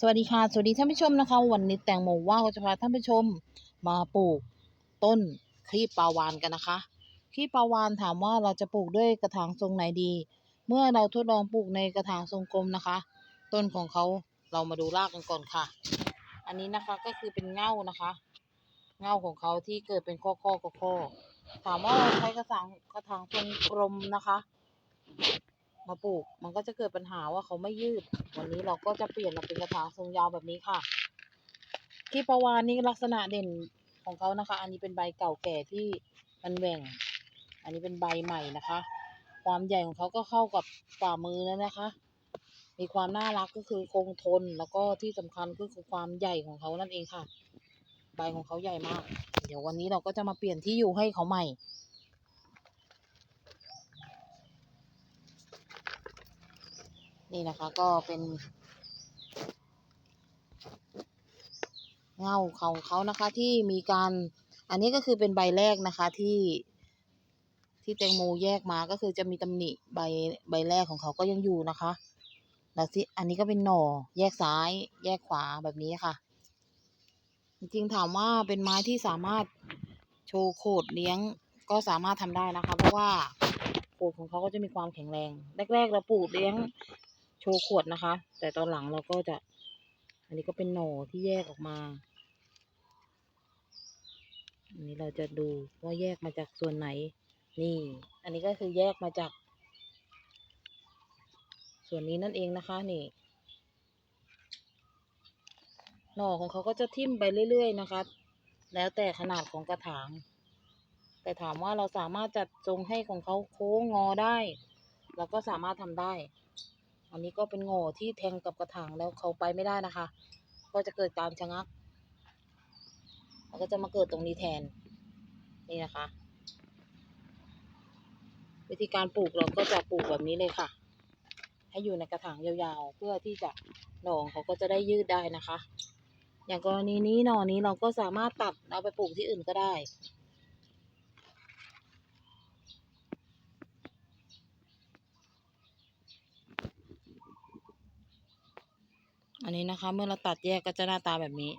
สวัสดีค่ะ สวัสดีท่านผู้ชมนะคะ วันนี้แตงโมว่าวจะพาท่านผู้ชมมาปลูกต้นคลีปปลาวานกันนะคะคลีปปลาวานถามว่าเราจะปลูกด้วยกระถางทรงไหนดี เมื่อเราทดลองปลูกในกระถางทรงกลมนะคะ ต้นของเขาเรามาดูรากกันก่อนค่ะ อันนี้นะคะก็คือเป็นเง่านะคะ เง่าของเขาที่เกิดเป็นข้อข้อข้อข้อถามว่าเราใช้กระถางกระถางทรงกลมนะคะ มาปลูก มันก็จะเกิดปัญหาว่าเขาไม่ยืด วันนี้เราก็จะเปลี่ยนมาเป็นกระถางทรงยาวแบบนี้ค่ะ ที่ประวานนี่ลักษณะเด่นของเขานะคะ อันนี้เป็นใบเก่าแก่ที่มันแหว่ง อันนี้เป็นใบใหม่นะคะ ความใหญ่ของเขาก็เข้ากับฝ่ามือแล้วนะคะ มีความน่ารักก็คือคงทนแล้วก็ที่สำคัญก็คือความใหญ่ของเขานั่นเองค่ะ ใบของเขาใหญ่มาก เดี๋ยววันนี้เราก็จะมาเปลี่ยนที่อยู่ให้เขาใหม่ นี่นะคะก็เป็นเงาของเขานะคะที่มีการอันนี้ก็คือเป็นใบแรกนะคะที่ที่แตงโมแยกมาก็คือจะมีตำหนิใบใบแรกของเขาก็ยังอยู่นะคะ แล้วที่อันนี้ก็เป็นหน่อแยกซ้ายแยกขวาแบบนี้ค่ะ จริงๆถามว่าเป็นไม้ที่สามารถโชว์โขดเลี้ยงก็สามารถทำได้นะคะ เพราะว่าโขดของเขาก็จะมีความแข็งแรง แรกๆเราปลูกเลี้ยง โชว์ขวดนะคะ แต่ตอนหลังเราก็จะ อันนี้ก็เป็นหน่อที่แยกออกมา อันนี้เราจะดูว่าแยกมาจากส่วนไหน นี่ อันนี้ก็คือแยกมาจาก ส่วนนี้นั่นเองนะคะนี่ หน่อของเขาก็จะทิ่มไปเรื่อยๆนะคะ แล้วแต่ขนาดของกระถาง แต่ถามว่าเราสามารถจัดทรงให้ของเขาโค้งงอได้ เราก็สามารถทำได้ อันนี้ก็เป็นโง่ที่แทงกับกระถางแล้วเขาไปไม่ได้นะคะ ก็จะเกิดการชะงักแล้วก็จะมาเกิดตรงนี้แทน นี่นะคะ วิธีการปลูกเราก็จะปลูกแบบนี้เลยค่ะ ให้อยู่ในกระถางยาวๆ เพื่อที่จะหน่อเขาก็จะได้ยืดได้นะคะ อย่างกรณีนี้หน่อนี้เราก็สามารถตัดเอาไปปลูกที่อื่นก็ได้ อันนี้นะคะ เมื่อเราตัดแยกก็จะหน้าตาแบบนี้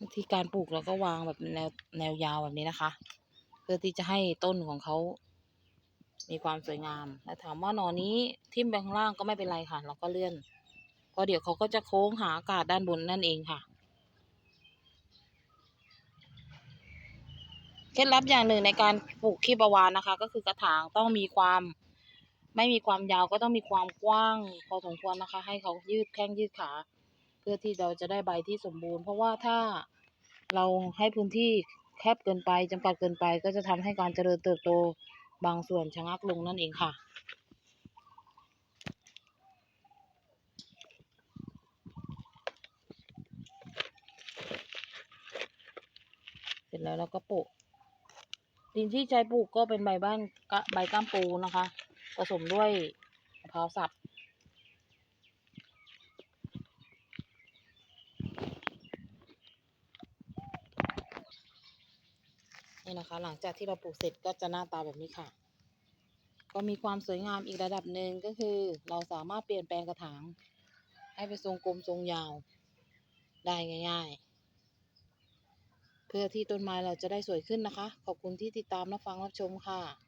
วิธีการปลูกเราก็วางแบบแนวแนวยาวแบบนี้นะคะ เพื่อที่จะให้ต้นของเขา มีความสวยงาม แล้วถามว่าหนอนี้ทิ่มไปข้างล่างก็ไม่เป็นไรค่ะ เราก็เลื่อนเพราะเดี๋ยวเขาก็จะโค้งหาอากาศด้านบนนั่นเองค่ะ เคล็ดลับอย่างหนึ่งในการปลูกขี้ประวานนะคะ ก็คือกระถางต้องมีความ ไม่มีความยาวก็ต้องมีความกว้างพอสมควรนะคะ ให้เขายืดแข้งยืดขา เพื่อที่เราจะได้ใบที่สมบูรณ์ เพราะว่าถ้าเราให้พื้นที่แคบเกินไปจำกัดเกินไป ก็จะทำให้การเจริญเติบโตบางส่วนชะงักลงนั่นเองค่ะเสร็จแล้วเราก็โปะ ดินที่ใช้ปลูกก็เป็นใบบ้านใบก้ามปูนะคะ ผสมด้วยมะพร้าวสับนี่นะคะ หลังจากที่เราปลูกเสร็จก็จะหน้าตาแบบนี้ค่ะ ก็มีความสวยงามอีกระดับหนึ่งก็คือ เราสามารถเปลี่ยนแปลงกระถาง ให้เป็นทรงกลมทรงยาว ได้ง่าย ๆ เพื่อที่ต้นไม้เราจะได้สวยขึ้นนะคะ ขอบคุณที่ติดตามรับฟังรับชมค่ะ